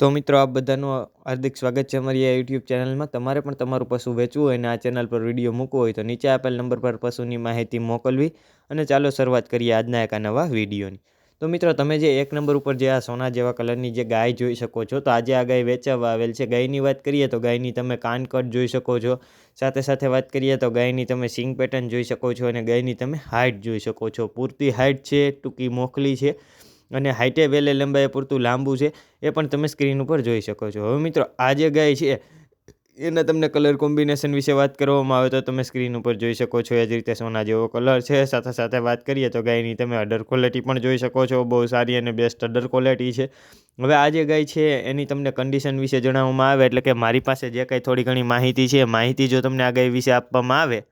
તો મિત્રો આપ બધાનું હાર્દિક સ્વાગત છે અમારી આ યુટ્યુબ ચેનલમાં. તમારે પણ તમારું પશુ વેચવું હોય અને આ ચેનલ પર વીડિયો મૂકવો હોય તો નીચે આપેલ નંબર પર પશુની માહિતી મોકલવી અને ચાલો શરૂઆત કરીએ આજના એક નવા વિડીયોની. તો મિત્રો, તમે જે એક નંબર ઉપર જે આ સોના જેવા કલરની જે ગાય જોઈ શકો છો, તો આજે આ ગાય વેચાવા આવેલ છે. ગાયની વાત કરીએ તો ગાયની તમે કાનકટ જોઈ શકો છો. સાથે સાથે વાત કરીએ તો ગાયની તમે સિંગ પેટર્ન જોઈ શકો છો અને ગાયની તમે હાઇટ જોઈ શકો છો. પૂરતી હાઇટ છે, ટૂંકી મોકલી છે. અને હાઇટે વેલે લંબાઈ પૂરતું લાંબુ છે, એ પણ તમે સ્ક્રીન ઉપર જોઈ શકો છો. હવે મિત્રો, આ જે ગાય છે, એના તમને કલર કોમ્બિનેશન વિશે વાત કરવામાં આવે તો તમે સ્ક્રીન ઉપર જોઈ શકો છો. એ જ રીતે સોના જેવો કલર છે. સાથે સાથે વાત કરીએ તો ગાયની તમે અડર ક્વોલિટી પણ જોઈ શકો છો. બહુ સારી અને બેસ્ટ અડર ક્વોલિટી છે. હવે આ જે ગાય છે, એની તમને કન્ડિશન વિશે જણાવવામાં આવે, એટલે કે મારી પાસે જે કાંઈ થોડી ઘણી માહિતી છે, માહિતી જો તમને આ ગાય વિશે આપવામાં આવે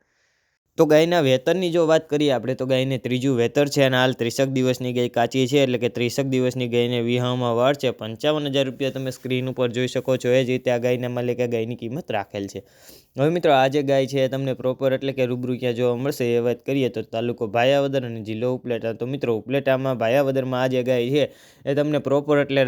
તો ગાયના વેતનની જો વાત કરીએ આપણે, તો ગાયને ત્રીજું વેતર છે અને હાલ ત્રીસક દિવસની ગાય કાચી છે, એટલે કે ત્રીસક દિવસની ગાયને વિહામાં વાર છે. પંચાવન હજાર રૂપિયા તમે સ્ક્રીન ઉપર જોઈ શકો છો, એ જ રીતે આ ગાયના માલિકે ગાયની કિંમત રાખેલ છે. હવે મિત્રો આ જે ગાય છે તમને પ્રોપર એટલે કે રૂબરૂ ક્યાં જોવા મળશે એ વાત કરીએ તો તાલુકો ભાયાવદર અને જિલ્લો ઉપલેટા. તો મિત્રો ઉપલેટામાં, ભાયાવદરમાં આ જે ગાય છે એ તમને પ્રોપર એટલે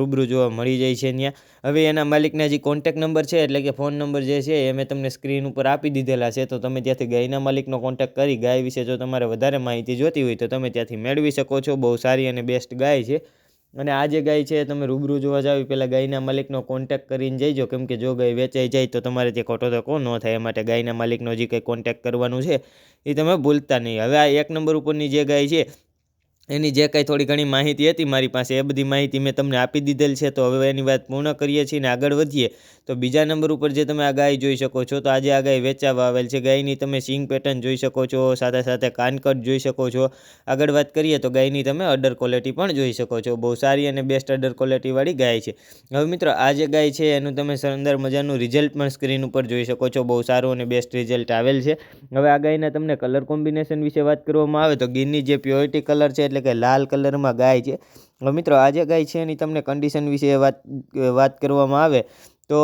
રૂબરૂ જોવા મળી જાય છે ત્યાં હવે એના માલિકના જે કોન્ટેક નંબર છે એટલે કે ફોન નંબર જે છે એ મેં તમને સ્ક્રીન ઉપર આપી દીધેલા છે. તો તમે ત્યાંથી ગાયના માલિકનો કોન્ટેક્ટ કરી, ગાય વિશે જો તમારે વધારે માહિતી જોતી હોય તો તમે ત્યાંથી મેળવી શકો છો. બહુ સારી અને બેસ્ટ ગાય છે. અને આ જે ગાય છે તમે રૂબરૂ જોવા જાવ પહેલાં ગાયના માલિકનો કોન્ટેક કરીને જઈજો. કેમ કે જો ગાય વેચાઈ જાય તો તમારે તે ખોટો ધક્કો ન થાય, એ માટે ગાયના માલિકનો જે કંઈ કોન્ટેક કરવાનું છે, એ તમે ભૂલતા નહીં. હવે આ એક નંબર ઉપરની જે ગાય છે એની જે કાંઈ થોડી ઘણી માહિતી હતી, મારી પાસે એ બધી માહિતી મેં તમને આપી દીધેલ છે, તો હવે એની વાત પૂર્ણ કરીએ છીએ ને આગળ વધીએ. તો બીજા નંબર ઉપર જે તમે આ ગાય જોઈ શકો છો, તો આજે આ ગાય વેચાવા આવેલ છે. ગાયની તમે સિંગ પેટર્ન જોઈ શકો છો, સાથે સાથે કાનકટ જોઈ શકો છો. આગળ વાત કરીએ તો ગાયની તમે અડર ક્વોલિટી પણ જોઈ શકો છો. બહુ સારી અને બેસ્ટ અડર ક્વોલિટીવાળી ગાય છે. હવે મિત્રો, આ જે ગાય છે, એનું તમે અંદર મજાનું રિઝલ્ટ પણ સ્ક્રીન ઉપર જોઈ શકો છો. બહુ સારું અને બેસ્ટ રિઝલ્ટ આવેલ છે. હવે આ ગાયના તમને કલર કોમ્બિનેશન વિશે વાત કરવામાં આવે, તો ગીરની જે પ્યોરિટી કલર છે, એટલે એટલે કે લાલ કલરમાં ગાય છે. હવે મિત્રો આ જે ગાય છે એની તમને કન્ડિશન વિશે વાત વાત કરવામાં આવે તો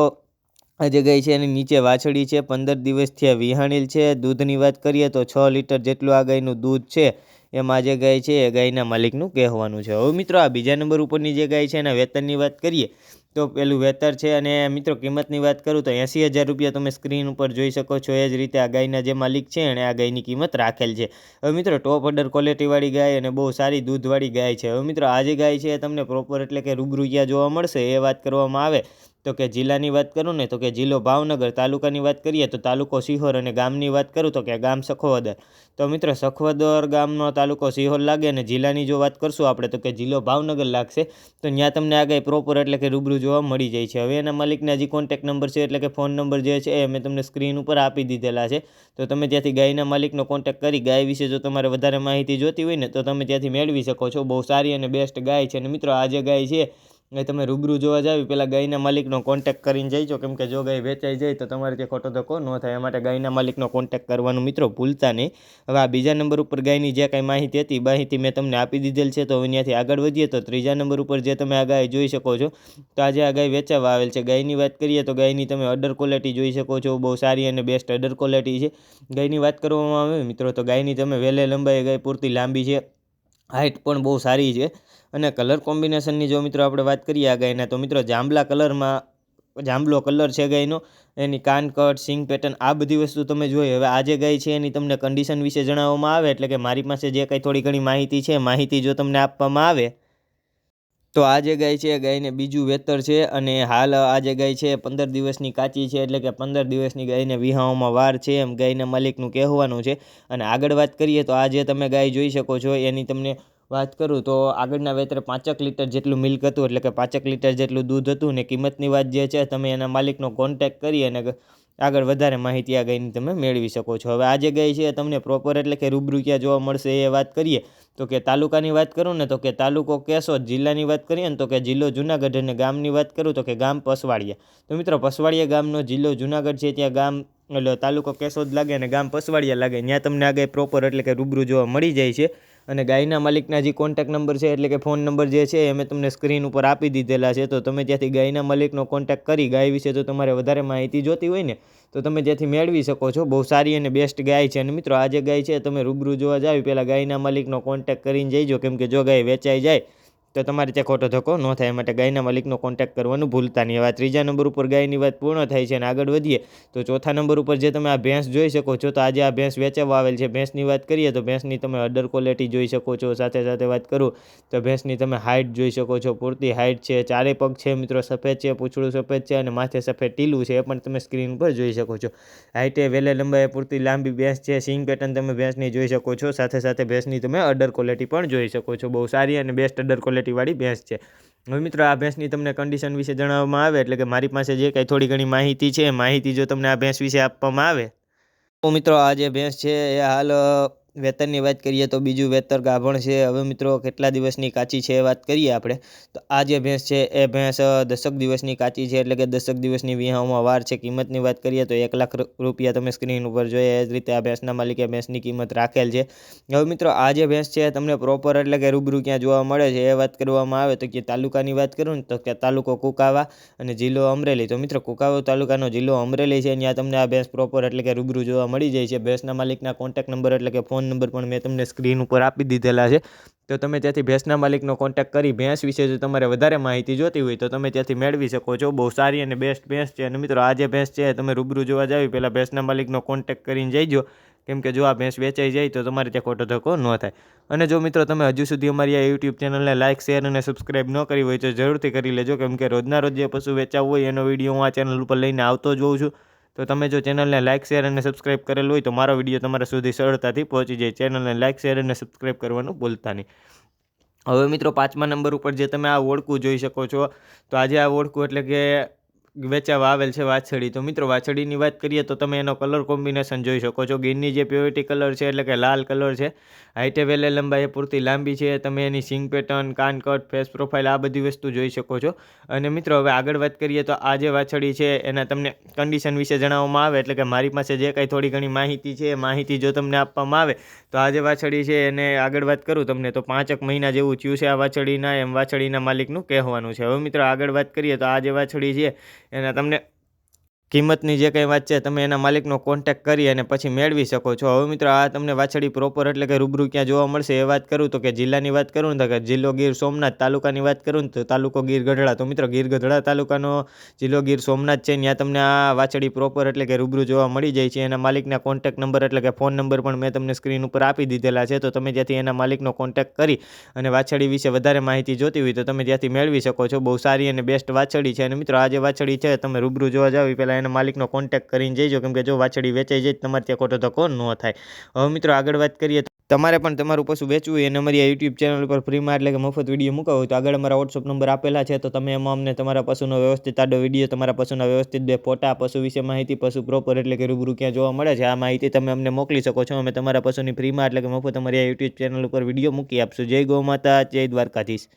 આ જે ગાય છે એની નીચે વાછડી છે, પંદર દિવસથી આ વિહાણેલ છે. દૂધની વાત કરીએ તો છ લીટર જેટલું આ ગાયનું દૂધ છે, એમાં જે ગાય છે એ ગાયના માલિકનું કહેવાનું છે. હવે મિત્રો, આ બીજા નંબર ઉપરની જે ગાય છે એના વેતનની વાત કરીએ તો પેલું વેતર છે અને મિત્રો કિંમતની વાત કરું તો એંસી હજાર રૂપિયા તમે સ્ક્રીન ઉપર જોઈ શકો છો. એ જ રીતે આ ગાયના જે માલિક છે એણે આ ગાયની કિંમત રાખેલ છે. હવે મિત્રો ટોપ ઓર્ડર ક્વોલિટીવાળી ગાય અને બહુ સારી દૂધવાળી ગાય છે. હવે મિત્રો આ જે ગાય છે એ તમને પ્રોપર એટલે કે રૂબરૂ ક્યાં જોવા મળશે. એ વાત કરવામાં આવે તો કે જિલ્લાની વાત કરું ને, તો કે જિલ્લો ભાવનગર તાલુકાની વાત કરીએ, તો તાલુકો સિહોર અને ગામની વાત કરું, તો કે ગામ સખોદર તો મિત્રો, સખવદર ગામનો તાલુકો સિહોર લાગે અને જિલ્લાની જો વાત કરશું આપણે, તો કે જિલ્લો ભાવનગર લાગશે. તો ત્યાં તમને આગળ પ્રોપર એટલે કે રૂબરૂ જોવા મળી જાય છે. હવે એના માલિકના જે કોન્ટેક નંબર છે, એટલે કે ફોન નંબર જે છે, એ મેં તમને સ્ક્રીન ઉપર આપી દીધેલા છે. તો તમે ત્યાંથી ગાયના માલિકનો કોન્ટેક કરી, ગાય વિશે જો તમારે વધારે માહિતી જોતી હોય ને, તો તમે ત્યાંથી મેળવી શકો છો. બહુ સારી અને બેસ્ટ ગાય છે. અને મિત્રો, આ જે ગાય છે એ તમે રૂબરૂ જોવા જાવ પહેલાં ગાયના માલિકનો કોન્ટેક કરીને જઈજો કેમ કે જો ગાય વેચાઈ જાય તો તમારે ત્યાં ખોટો ધક્કો ન થાય. એ માટે ગાયના માલિકનો કોન્ટેક કરવાનું મિત્રો ભૂલતા નહીં. હવે આ બીજા નંબર ઉપર ગાયની જે કાંઈ માહિતી હતી, માહિતી મેં તમને આપી દીધેલ છે, તો હવે ત્યાંથી આગળ વધીએ. તો ત્રીજા નંબર ઉપર જે તમે આ ગાય જોઈ શકો છો, તો આજે આ ગાય વેચાવા આવેલ છે. ગાયની વાત કરીએ તો ગાયની તમે અડર ક્વોલિટી જોઈ શકો છો. બહુ સારી અને બેસ્ટ અડર ક્વોલિટી છે. ગાયની વાત કરવામાં આવે મિત્રો, તો ગાયની તમે વહેલે લંબાઈ ગાય પૂરતી લાંબી છે. હાઇટ પણ બહુ સારી છે. અને કલર કોમ્બિનેશનની જો મિત્રો આપણે વાત કરીએ આ ગાયના, તો મિત્રો જાંબલા કલરમાં, જાંબલો કલર છે ગાયનો. એની કાન કટ, સિંગ પેટર્ન, આ બધી વસ્તુ તમે જોઈ. હવે આ જે ગાય છે એની તમને કન્ડિશન વિશે જણાવવામાં આવે, એટલે કે મારી પાસે જે કંઈ થોડી ઘણી માહિતી છે, માહિતી જો તમને આપવામાં આવે તો આ જે ગાય છે, ગાયને બીજું વેતર છે અને હાલ આ જે ગાય છે પંદર દિવસની કાચી છે એટલે કે પંદર દિવસની ગાયને વિહાવામાં વાર છે એમ ગાયના માલિકનું કહેવાનું છે. અને આગળ વાત કરીએ તો આ જે તમે ગાય જોઈ શકો છો, એની તમને વાત કરું તો આગળના વેતરે પાંચેક લીટર જેટલું મિલ્ક હતું એટલે કે પાંચેક લીટર જેટલું દૂધ હતું ને કિંમતની વાત જે છે, તમે એના માલિકનો કોન્ટેક કરી અને આગળ વધારે માહિતી આ ગાયની તમે મેળવી શકો છો. હવે આ જે ગાય છે તમને પ્રોપર એટલે કે રૂબરૂ ક્યાં જોવા મળશે એ વાત કરીએ તો કે તાલુકાની વાત કરું ને તો કે તાલુકો કેશોદ જિલ્લાની વાત કરીએ ને તો કે જિલ્લો જુનાગઢ અને ગામની વાત કરું તો કે ગામ પસવાડિયા. તો મિત્રો પસવાડિયા ગામનો જિલ્લો જુનાગઢ છે ત્યાં ગામ એટલે તાલુકો કેશોદ લાગે અને ગામ પસવાડિયા લાગે. ત્યાં તમને આગળ પ્રોપર એટલે કે રૂબરૂ જોવા મળી જાય છે. અને ગાયના માલિકના જે કોન્ટેક નંબર છે, એટલે કે ફોન નંબર જે છે, એ મેં તમને સ્ક્રીન ઉપર આપી દીધેલા છે. તો તમે ત્યાંથી ગાયના માલિકનો કોન્ટેક કરી, ગાય વિશે જો તમારે વધારે માહિતી જોતી હોય ને, તો તમે ત્યાંથી મેળવી શકો છો. બહુ સારી અને બેસ્ટ ગાય છે. અને મિત્રો, આ જે ગાય છે તમે રૂબરૂ જોવા જાવ પહેલાં ગાયના માલિકનો કોન્ટેક કરીને જઈજો. કેમ કે જો ગાય વેચાઈ જાય તો તમારે ત્યાં ખોટો ધક્કો ન થાય. માટે ગાયના માલિકનો કોન્ટેક્ટ કરવાનું ભૂલતા નહીં. હવે ત્રીજા નંબર ઉપર ગાયની વાત પૂર્ણ થાય છે અને આગળ વધીએ, તો ચોથા નંબર ઉપર જે તમે આ ભેંસ જોઈ શકો છો, તો આજે આ ભેંસ વેચવા આવેલ છે. ભેંસની વાત કરીએ, તો ભેંસની તમે અડર ક્વોલિટી જોઈ શકો છો. સાથે સાથે વાત કરું, તો ભેંસની તમે હાઇટ જોઈ શકો છો. પૂરતી હાઇટ છે, ચારે પગ છે મિત્રો, સફેદ છે, પૂછડું સફેદ છે અને માથે સફેદ ટીલું છે. એ પણ તમે સ્ક્રીન પર જોઈ શકો છો. હાઇટે વેલે લંબાઈ, પૂરતી લાંબી ભેંસ છે, સિંગ પેટર્ન તમે ભેંસની જોઈ શકો છો. સાથે સાથે ભેંસની તમે અડર ક્વોલિટી પણ જોઈ શકો છો. બહુ સારી અને બેસ્ટ અડર ક્વોલિટી ક્વોલિટીવાળી ભેંસ છે. હવે મિત્રો, આ ભેંસની તમને કન્ડિશન વિશે જણાવવામાં આવે, એટલે કે મારી પાસે જે કાંઈ થોડી ઘણી માહિતી છે માહિતી જો તમને આ ભેંસ વિશે આપવામાં આવે. તો મિત્રો, આ જે ભેંસ છે, એ હાલ વેતરની વાત કરીએ તો બીજું વેતર ગાભણ છે. હવે મિત્રો કેટલા દિવસની કાચી છે એ વાત કરીએ આપણે. તો આ જે ભેંસ છે એ ભેંસ દશક દિવસની કાચી છે એટલે કે દશક દિવસની વિહાઓમાં વાર છે. કિંમતની વાત કરીએ તો એક લાખ રૂપિયા તમે સ્ક્રીન ઉપર જોઈએ એ જ રીતે આ ભેંસના માલિકે ભેંસની કિંમત રાખેલ છે. હવે મિત્રો આ જે ભેંસ છે તમને પ્રોપર એટલે કે રૂબરૂ ક્યાં જોવા મળે છે એ વાત કરવામાં આવે તો કે તાલુકાની વાત કરું ને તો કે તાલુકો કુકાવા અને જિલ્લો અમરેલી. તો મિત્રો કુકાવા તાલુકાનો જિલ્લો અમરેલી છે. ત્યાં તમને આ ભેંસ પ્રોપર એટલે કે રૂબરૂ જોવા મળી જાય છે. ભેંસના માલિકના કોન્ટેક્ટ નંબર એટલે કે ફોન નંબર પણ મેં તમને સ્ક્રીન ઉપર આપી દીધેલા છે. તો તમે ત્યાંથી ભેંસના માલિકનો કોન્ટેક્ટ કરી ભેંસ વિશે જો તમારે વધારે માહિતી જોતી હોય તો તમે ત્યાંથી મેળવી શકો છો. બહુ સારી અને બેસ્ટ ભેંસ છે. અને મિત્રો, આ જે ભેંસ છે, તમે રૂબરૂ જોવા જાવી પહેલાં ભેંસના માલિકનો કોન્ટેક્ટ કરીને જઈજો. કેમ કે જો આ ભેંસ વેચાઈ જાય તો તમારે ત્યાં ખોટો ધક્કો ન થાય. અને જો મિત્રો, તમે હજુ સુધી અમારી આ યુટ્યુબ ચેનલને લાઇક શેર અને સબસ્ક્રાઈબ ન કરી હોય તો જરૂરથી કરી લેજો. કેમ કે રોજના રોજ જે પશુ વેચાવું હોય એનો વીડિયો હું આ ચેનલ ઉપર લઈને આવતો જ છું. તો તમે જો ચેનલને લાઇક શેર અને સબસ્ક્રાઇબ કરેલું હોય તો મારો વીડિયો તમારા સુધી સરળતાથી પહોંચી જાય. ચેનલને લાઇક શેર અને સબસ્ક્રાઇબ કરવાનું ભૂલતા નહીં. હવે મિત્રો, પાંચમા નંબર ઉપર જે તમે આ ઓળખું જોઈ શકો છો, તો આજે આ ઓળખું એટલે કે વેચાવા આવેલ છે વાછડી તો મિત્રો વાછડીની વાત કરીએ તો તમે એનો કલર કોમ્બિનેશન જોઈ શકો છો. ગીરની જે પ્યોરિટી કલર છે, એટલે કે લાલ કલર છે હાઈટે વેલે લંબાઈ પૂરતી લાંબી છે, તમે એની સિંગ પેટર્ન કાન કટ ફેસ પ્રોફાઇલ આ બધી વસ્તુ જોઈ શકો છો. અને મિત્રો, હવે આગળ વાત કરીએ તો આ જે વાછડી છે, એના તમને કન્ડિશન વિશે જણાવવામાં આવે, એટલે કે મારી પાસે જે કાંઈ થોડી ઘણી માહિતી છે, એ માહિતી જો તમને આપવામાં આવે, તો આ જે વાછડી છે, એને આગળ વાત કરું તમને, તો પાંચક મહિના જેવું થયું છે આ વાછડીના એમ વાછડીના માલિકનું કહેવાનું છે. હવે મિત્રો, આગળ વાત કરીએ તો આ જે વાછડી છે એના તમને કિંમતની જે કંઈ વાત છે, તમે એના માલિકનો કોન્ટેક્ટ કરી અને પછી મેળવી શકો છો. હવે મિત્રો, આ તમને વાછડી પ્રોપર એટલે કે રૂબરૂ ક્યાં જોવા મળશે એ વાત કરું તો કે જિલ્લાની વાત કરું ને તો કે જિલ્લો ગીર સોમનાથ તાલુકાની વાત કરું તો તાલુકો ગીર ગઢડા. તો મિત્રો, ગીર ગઢડા તાલુકાનો જિલ્લો ગીર સોમનાથ છે ત્યાં તમને આ વાછડી પ્રોપર એટલે કે રૂબરૂ જોવા મળી જાય છે. એના માલિકના કોન્ટેક્ટ નંબર એટલે કે ફોન નંબર પણ મેં તમને સ્ક્રીન ઉપર આપી દીધેલા છે. તો તમે જ્યાંથી એના માલિકનો કોન્ટેક્ટ કરી અને વાછડી વિશે વધારે માહિતી જોતી હોય તો તમે ત્યાંથી મેળવી શકો છો. બહુ સારી અને બેસ્ટ વાછડી છે. અને મિત્રો, આ જે વાછડી છે, તમે રૂબરૂ જોવા જાવ એ પહેલાં એના માલિકનો કોન્ટેક્ટ કરીને જઈજો. કેમ કે જો વાછડી વેચાઈ જાય તમારે ત્યાં ખોટો ધક્કો ન થાય. હવે મિત્રો આગળ વાત કરીએ તમારે પણ તમારું પશુ વેચવું હોય અને અમારી આ યુટ્યુબ ચેનલ ઉપર ફ્રીમાં એટલે કે મફત વીડિયો મૂકાવો હોય તો આગળ અમારા વોટ્સઅપ નંબર આપેલા છે. તો તમે એમાં અમને તમારા પશુનો વ્યવસ્થિત આડો વીડિયો તમારા પશુના વ્યવસ્થિત બે ફોટા, પશુ વિશે માહિતી, પશુ પ્રોપર એટલે કે રૂબરૂ ક્યાં જોવા મળે છે, આ માહિતી તમે અમને મોકલી શકો છો. અમે તમારા પશુની ફ્રીમાં એટલે કે મફત અમારી આ યુટ્યુબ ચેનલ ઉપર વીડિયો મૂકી આપશું. જય ગૌ માતા, જય દ્વારકાધીશ.